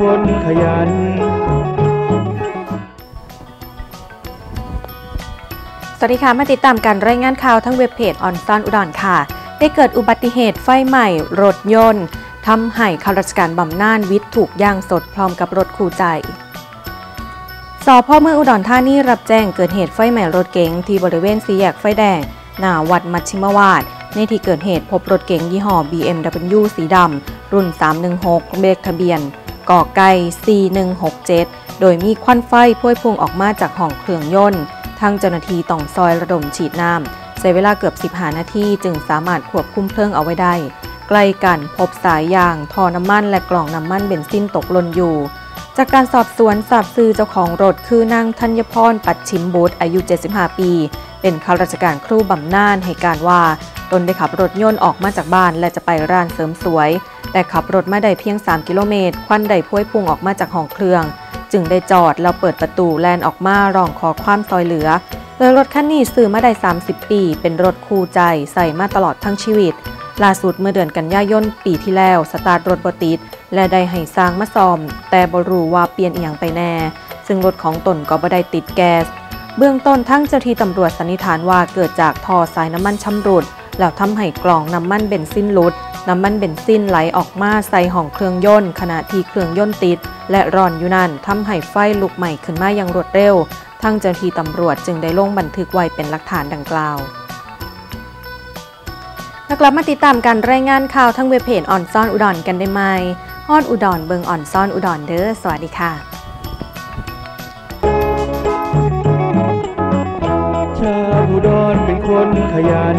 คนขยัน สวัสดีค่ะ มาติดตามการรายงานข่าวทั้งเว็บเพจออนซอนอุดรค่ะ ได้เกิดอุบัติเหตุไฟไหม้รถยนต์ทำให้ข้าราชการบำนาญวิทย์ถูกย่างสดพร้อมกับรถคู่ใจสพเมืองอุดรธานีรับแจ้งเกิดเหตุไฟไหม้รถเก๋งที่บริเวณสี่แยกไฟแดง หน้าวัดมัชชิมวาด ในที่เกิดเหตุพบรถเก๋งยี่ห้อ BMW สีดำ รุ่น 316 เลขทะเบียนกอไก่ 4167 โดยมีควันไฟพวยพุ่งออกมาจากห้องเครื่องยนต์ ทางเจ้าหน้าที่ต้องซอยระดมฉีดน้ำใช้เวลาเกือบ 15 นาทีจึงสามารถควบคุมเพลิงเอาไว้ได้ ใกล้กันพบสายยาง ท่อน้ำมันและกล่องน้ำมันเบนซินตกหล่นอยู่ จากการสอบสวนทราบซื่อเจ้าของรถคือนางธัญพรปัดชิมบุตรอายุ 75 ปี เป็นข้าราชการครูบำนาญให้การว่า ตนได้ขับรถยนต์ออกมาจากบ้านและจะไปร้านเสริมสวย แต่ขับรถมาได้เพียง 3 กิโลเมตร ควันได้พวยพุ่งออกมาจากห้องเครื่อง จึงได้จอดแล้วเปิดประตูแลนออกมาร้องขอความซอยเหลือ โดยรถคันนี้ซื้อมาได้ 30 ปี เป็นรถคู่ใจใส่มาตลอดทั้งชีวิต ล่าสุดเมื่อเดือนกันยายนปีที่แล้ว สตาร์ทรถบติด และได้ให้สร้างมาซ่อม แต่บรูว่าเปลี่ยนเอียงไปแน่ ซึ่งรถของตนก็บ่ได้ติดแก๊ส เบื้องต้นทั้งเจ้าที่ตำรวจสันนิษฐานว่าเกิดจากท่อสายน้ำมันชำรุด แล้วทำให้กล่องน้ำมันเบนซินหลุด น้ำมันเบนซินไหลออกมาใส่ห้องเครื่องยนต์ขณะที่เครื่องยนต์ติด และร้อนอยู่นั่นทำให้ไฟลุกไหม้ขึ้นมาอย่างรวดเร็วทั้งเจ้าหน้าที่ตำรวจจึงได้ลงบันทึกไว้เป็นหลักฐานดังกล่าวแล้วกลับมาติดตามการรายงานข่าวทั้งเว็บเพจออนซ่อนอุดรกันได้ไหมฮอดอุดรเบิงอ่อนซ่อนอุดรเด้อ สวัสดีค่ะชาวอุดรเป็นคนขยัน